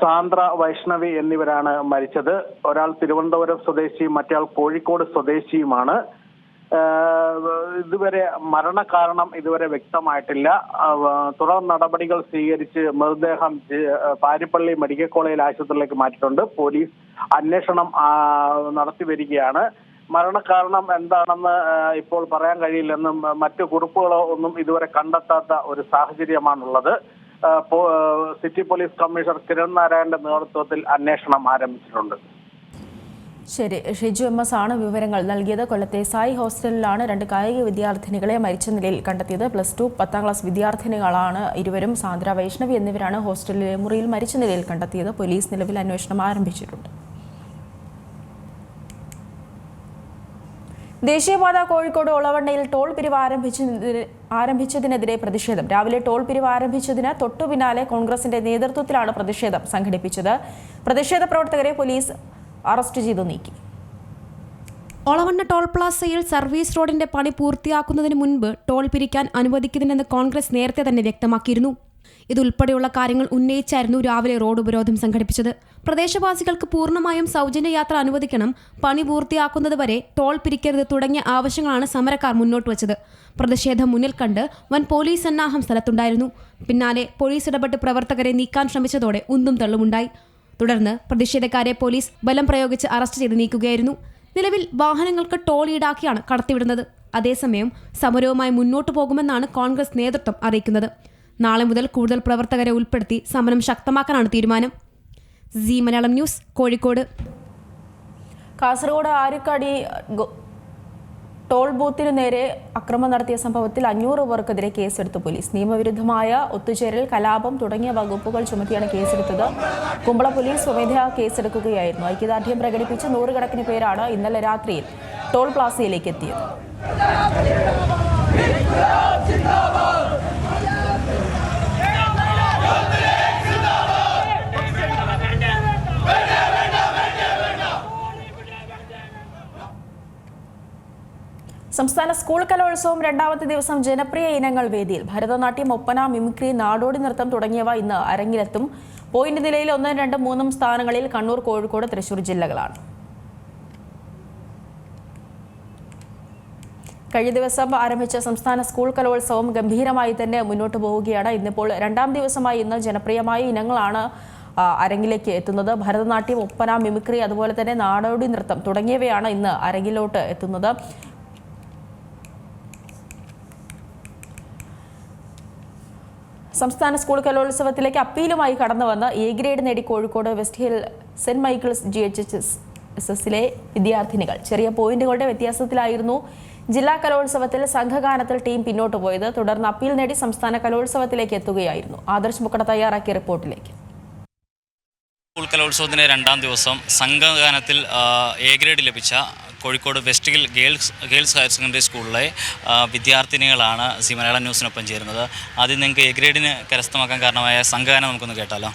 സാന്ദ്ര വൈഷ്ണവി എന്നിവരാണ് മരിച്ചത്. ഒരാൾ തിരുവനന്തപുരം സ്വദേശിയും മറ്റേയാൾ കോഴിക്കോട് സ്വദേശിയുമാണ്. ഇതുവരെ മരണകാരണം ഇതുവരെ വ്യക്തമായിട്ടില്ല. തുടർ നടപടികൾ സ്വീകരിച്ച് മൃതദേഹം പാരിപ്പള്ളി മെഡിക്കൽ കോളേജ് ആശുപത്രിയിലേക്ക് മാറ്റിയിട്ടുണ്ട്. പോലീസ് അന്വേഷണം നടത്തി വരികയാണ്. മരണകാരണം എന്താണെന്ന് ഇപ്പോൾ പറയാൻ കഴിയില്ലെന്നും മറ്റു കുറിപ്പുകളോ ഒന്നും ഇതുവരെ കണ്ടെത്താത്ത ഒരു സാഹചര്യമാണുള്ളത്. സിറ്റി പോലീസ് കമ്മീഷണർ കിരൺ നാരായണന്റെ നേതൃത്വത്തിൽ അന്വേഷണം ആരംഭിച്ചിട്ടുണ്ട്. ശരി ഷിജു എം എസ് ആണ് വിവരങ്ങൾ നൽകിയത്. കൊല്ലത്തെ സായി ഹോസ്റ്റലിലാണ് രണ്ട് കായിക വിദ്യാർത്ഥിനികളെ മരിച്ച നിലയിൽ കണ്ടെത്തിയത്. പ്ലസ് ടു പത്താം ക്ലാസ് വിദ്യാർത്ഥിനികളാണ് ഇരുവരും സാന്ദ്ര വൈഷ്ണവി എന്നിവരാണ് ഹോസ്റ്റലിലെ മുറിയിൽ മരിച്ച നിലയിൽ കണ്ടെത്തിയത്. പോലീസ് നിലവിൽ അന്വേഷണം ആരംഭിച്ചിട്ടുണ്ട്. ദേശീയപാത കോഴിക്കോട് ഒളവണ്ണയിൽ ടോൾ പിരിവ് ആരംഭിച്ചതിന് ആരംഭിച്ചതിനെതിരെ പ്രതിഷേധം. രാവിലെ ടോൾ പിരിവ് ആരംഭിച്ചതിന് തൊട്ടു പിന്നാലെ കോൺഗ്രസിന്റെ നേതൃത്വത്തിലാണ് പ്രതിഷേധം സംഘടിപ്പിച്ചത്. പ്രതിഷേധ പ്രവർത്തകരെ പോലീസ് അറസ്റ്റ് ചെയ്തു നീക്കി. ഒളവണ്ണ ടോൾ പ്ലാസയിൽ സർവീസ് റോഡിന്റെ പണി പൂർത്തിയാക്കുന്നതിന് മുൻപ് ടോൾ പിരിക്കാൻ അനുവദിക്കുന്നില്ലെന്ന് കോൺഗ്രസ് നേരത്തെ തന്നെ വ്യക്തമാക്കിയിരുന്നു. ഇതുൾപ്പെടെയുള്ള കാര്യങ്ങൾ ഉന്നയിച്ചായിരുന്നു രാവിലെ റോഡ് ഉപരോധം സംഘടിപ്പിച്ചത്. പ്രദേശവാസികൾക്ക് പൂർണമായും സൗജന്യ യാത്ര അനുവദിക്കണം പണി പൂർത്തിയാക്കുന്നതുവരെ ടോൾ പിരിക്കരുത് തുടങ്ങിയ ആവശ്യങ്ങളാണ് സമരക്കാർ മുന്നോട്ട് വച്ചത്. പ്രതിഷേധം മുന്നിൽ കണ്ട് വൻ പോലീസ് സന്നാഹം സ്ഥലത്തുണ്ടായിരുന്നു. പിന്നാലെ പോലീസ് ഇടപെട്ട് പ്രവർത്തകരെ നീക്കാൻ ശ്രമിച്ചതോടെ ഉന്തും തള്ളുമുണ്ടായി. തുടർന്ന് പ്രതിഷേധക്കാരെ പോലീസ് ബലം പ്രയോഗിച്ച് അറസ്റ്റ് ചെയ്ത് നീക്കുകയായിരുന്നു. നിലവിൽ വാഹനങ്ങൾക്ക് ടോൾ ഈടാക്കിയാണ് കടത്തിവിടുന്നത്. അതേസമയം സമരവുമായി മുന്നോട്ടു പോകുമെന്നാണ് കോൺഗ്രസ് നേതൃത്വം അറിയിക്കുന്നത്. നാളെ മുതൽ കൂടുതൽ പ്രവർത്തകരെ ഉൾപ്പെടുത്തി സമരം ശക്തമാക്കാനാണ് തീരുമാനം. C Malayalam news Kozhikode. Kasaragod Arukkadi toll ബൂത്തിനു നേരെ അക്രമം നടത്തിയ സംഭവത്തിൽ അഞ്ഞൂറ് പേർക്കെതിരെ കേസെടുത്തു പോലീസ്. നിയമവിരുദ്ധമായ ഒത്തുചേരൽ കലാപം തുടങ്ങിയ വകുപ്പുകൾ ചുമത്തിയാണ് കേസെടുത്തത്. കുമ്പള പോലീസ് സ്വമേധയാ കേസെടുക്കുകയായിരുന്നു. ഐക്യദാർഢ്യം പ്രകടിപ്പിച്ച് നൂറുകണക്കിന് പേരാണ് ഇന്നലെ രാത്രിയിൽ ടോൾ പ്ലാസയിലേക്ക് എത്തിയത്. സംസ്ഥാന സ്കൂൾ കലോത്സവം രണ്ടാമത്തെ ദിവസം ജനപ്രിയ ഇനങ്ങൾ വേദിയിൽ. ഭരതനാട്യം ഒപ്പന മിമിക്രി നാടോടി നൃത്തം തുടങ്ങിയവ ഇന്ന് അരങ്ങിലെത്തും. പോയിന്റ് നിലയിൽ ഒന്നും രണ്ടും മൂന്നും സ്ഥാനങ്ങളിൽ കണ്ണൂർ കോഴിക്കോട് തൃശൂർ ജില്ലകളാണ്. കഴിഞ്ഞ ദിവസം ആരംഭിച്ച സംസ്ഥാന സ്കൂൾ കലോത്സവം ഗംഭീരമായി തന്നെ മുന്നോട്ട് പോവുകയാണ്. ഇന്നിപ്പോൾ രണ്ടാം ദിവസമായി ഇന്ന് ജനപ്രിയമായ ഇനങ്ങളാണ് അരങ്ങിലേക്ക് എത്തുന്നത്. ഭരതനാട്യം ഒപ്പന മിമിക്രി അതുപോലെ തന്നെ നാടോടി നൃത്തം തുടങ്ങിയവയാണ് ഇന്ന് അരങ്ങിലോട്ട് എത്തുന്നത്. സംസ്ഥാന സ്കൂൾ കലോത്സവത്തിലേക്ക് അപ്പീലുമായി കടന്നുവന്ന് എ ഗ്രേഡ് നേടി Kozhikode west hill saint Michael's G H S S എസിലെ വിദ്യാർത്ഥിനികൾ. ചെറിയ പോയിന്റുകളുടെ വ്യത്യാസത്തിലായിരുന്നു ജില്ലാ കലോത്സവത്തിൽ സംഘഗാനത്തിൽ ടീം പിന്നോട്ട് പോയത്. തുടർന്ന് അപ്പീൽ നേടി സംസ്ഥാന കലോത്സവത്തിലേക്ക് എത്തുകയായിരുന്നു. ആദർശ് മുക്കട തയ്യാറാക്കിയ റിപ്പോർട്ടിലേക്ക്. സ്കൂൾ കലോത്സവത്തിന്റെ രണ്ടാം ദിവസം സംഘഗാനത്തിൽ എ ഗ്രേഡ് ലഭിച്ച Kozhikode west hill girls girls higher secondary സ്കൂളിലെ വിദ്യാർത്ഥിനികളാണ് സി മലയാളം ന്യൂസിനൊപ്പം ചേരുന്നത്. ആദ്യം നിങ്ങൾക്ക് എ ഗ്രേഡിന് കരസ്ഥമാക്കാൻ കാരണമായ സംഘഗാനം നമുക്കൊന്ന് കേട്ടാലോ.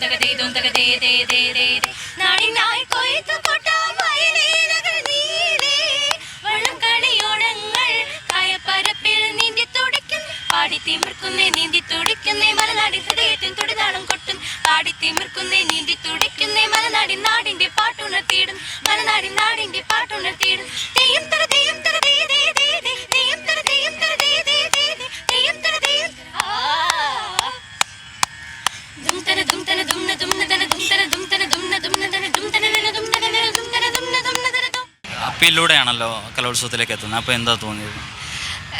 തീതും തകതീതും തകതീതീതീതീ നാടിനായി കൊയ്ത്തു കൊട്ടാമയിലീലകൾ നീലേ. വള്ളം കളിയോടങ്ങൾ കായപ്പരപ്പിൽ നീന്തി തുടിക്കും. പാടി തിമിർക്കുന്നേ നീന്തി തുടിക്കുന്നേ മലനാടി ഹൃദയത്തിൻ കൊട്ടും. പാടി തിമിർക്കുന്നേ നീന്തി തുടിക്കുന്നേ മലനാടി നാടിന്റെ പാട്ടുണർത്തിയിടും. മലനാടി നാടിന്റെ പാട്ടുണർത്തിയിടും. തെയ്യം തര അപ്പീലിലൂടെയാണല്ലോ കലോത്സവത്തിലേക്ക് എത്തുന്നത്? അപ്പോൾ എന്താ തോന്നിയത്?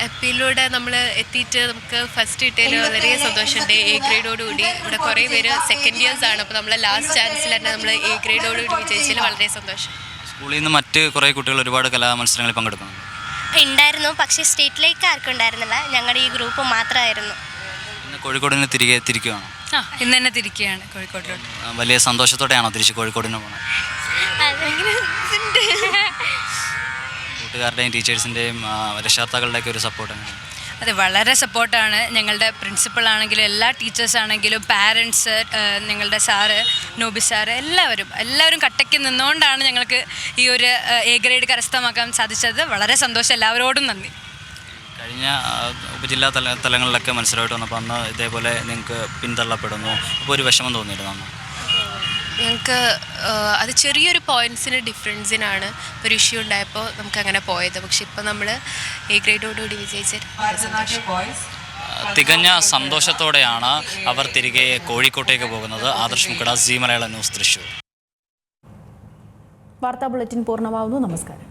എപ്പിലൂടെ നമ്മൾ എത്തിയിട്ട് നമുക്ക് ഫസ്റ്റ് കിട്ടിയതിൽ വളരെ സന്തോഷമുണ്ട്. എ ഗ്രേഡോടുകൂടി ഇവിടെ കുറേ പേര് സെക്കൻഡ് ഇയേഴ്സ് ആണ്. അപ്പോൾ നമ്മളെ ലാസ്റ്റ് ചാൻസിൽ തന്നെ നമ്മൾ എ ഗ്രേഡോടുകൂടി വിജയിച്ചതിൽ വളരെ സന്തോഷം. സ്കൂളിൽ നിന്ന് മറ്റ് കുറേ കുട്ടികൾ ഒരുപാട് കലാ മത്സരങ്ങളിൽ പങ്കെടുക്കുന്നു ഉണ്ടായിരുന്നു. പക്ഷേ സ്റ്റേറ്റിലേക്ക് ആർക്കും ഉണ്ടായിരുന്നില്ല. ഞങ്ങളുടെ ഈ ഗ്രൂപ്പ് മാത്രമായിരുന്നു. കോഴിക്കോട് കോഴിക്കോടിന് തിരികെ തിരിക്കുകയാണ്? ആ ഇന്ന് തന്നെ തിരിക്കുകയാണ് കോഴിക്കോട്ടിലോട്ട് ആ, വലിയ സന്തോഷത്തോടെയാണോ തിരിച്ച് കോഴിക്കോടിന് പോകുന്നത് കൂട്ടുകാരുടെയും ടീച്ചേഴ്സിന്റെയും രക്ഷകർത്താക്കളുടെയൊക്കെ ഒരു സപ്പോർട്ടാണ് അതെ വളരെ സപ്പോർട്ടാണ് ഞങ്ങളുടെ പ്രിൻസിപ്പൾ ആണെങ്കിലും എല്ലാ ടീച്ചേഴ്സ് ആണെങ്കിലും പാരൻസ് ഞങ്ങളുടെ സാറ് നോബി സാറ് എല്ലാവരും എല്ലാവരും കട്ടയ്ക്ക് നിന്നുകൊണ്ടാണ് ഞങ്ങൾക്ക് ഈ ഒരു എ ഗ്രേഡ് കരസ്ഥമാക്കാൻ സാധിച്ചത്. വളരെ സന്തോഷം. എല്ലാവരോടും നന്ദി. കഴിഞ്ഞ ഉപജില്ലാ തല തലങ്ങളിലൊക്കെ മത്സരമായിട്ട് വന്നപ്പോൾ അന്ന് ഇതേപോലെ നിങ്ങൾക്ക് പിന്തള്ളപ്പെടുന്നു. അപ്പോൾ ഒരു വിഷമം തോന്നിയിരുന്നു അന്ന്. ഞങ്ങൾക്ക് അത് ചെറിയൊരു പോയിന്റ്സിന് ഡിഫറൻസിനാണ് ഒരു ഇഷ്യൂ ഉണ്ടായപ്പോൾ നമുക്ക് അങ്ങനെ പോയത്. പക്ഷെ ഇപ്പം നമ്മൾ എ ഗ്രേഡോടുകൂടി വിജയിച്ച തികഞ്ഞ സന്തോഷത്തോടെയാണ് അവർ തിരികെ കോഴിക്കോട്ടേക്ക് പോകുന്നത്. Adarsh Mukkada C Malayala news Thrissur. വാർത്താ ബുള്ളറ്റിൻ പൂർണമാവുന്നു. നമസ്കാരം.